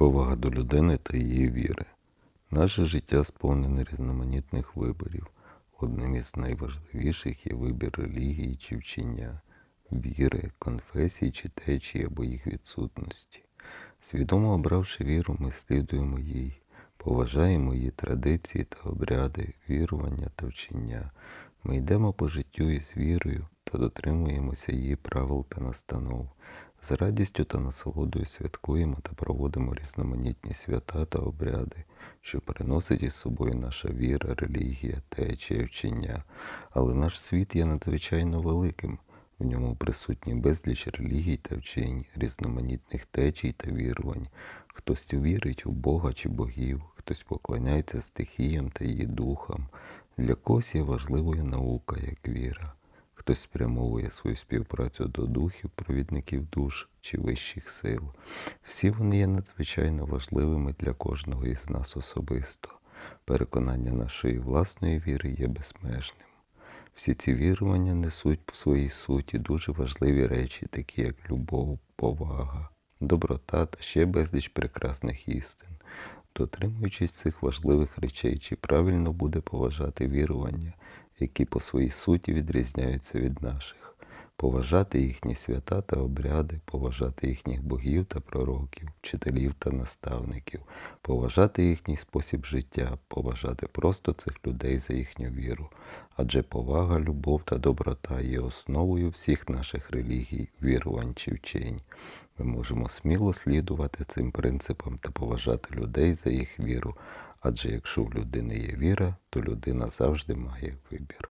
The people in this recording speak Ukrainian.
Повага до людини та її віри. Наше життя сповнене різноманітних виборів. Одним із найважливіших є вибір релігії чи вчення, віри, конфесії чи течії або їх відсутності. Свідомо обравши віру, ми слідуємо їй, поважаємо її традиції та обряди, вірування та вчення. Ми йдемо по життю із вірою та дотримуємося її правил та настанов. З радістю та насолодою святкуємо та проводимо різноманітні свята та обряди, що приносить із собою наша віра, релігія, течія, вчення. Але наш світ є надзвичайно великим. В ньому присутні безліч релігій та вчень, різноманітних течій та вірувань. Хтось вірить у Бога чи богів, хтось поклоняється стихіям та її духам. Для когось є важливою наука, як віра. Хтось спрямовує свою співпрацю до духів, провідників душ чи вищих сил. Всі вони є надзвичайно важливими для кожного із нас особисто. Переконання нашої власної віри є безмежним. Всі ці вірування несуть в своїй суті дуже важливі речі, такі як любов, повага, доброта та ще безліч прекрасних істин. Дотримуючись цих важливих речей, чи правильно буде поважати вірування, які по своїй суті відрізняються від наших, поважати їхні свята та обряди, поважати їхніх богів та пророків, вчителів та наставників, поважати їхній спосіб життя, поважати просто цих людей за їхню віру. Адже повага, любов та доброта є основою всіх наших релігій, вірувань чи вчень. Ми можемо сміло слідувати цим принципам та поважати людей за їх віру, адже якщо в людини є віра, то людина завжди має вибір.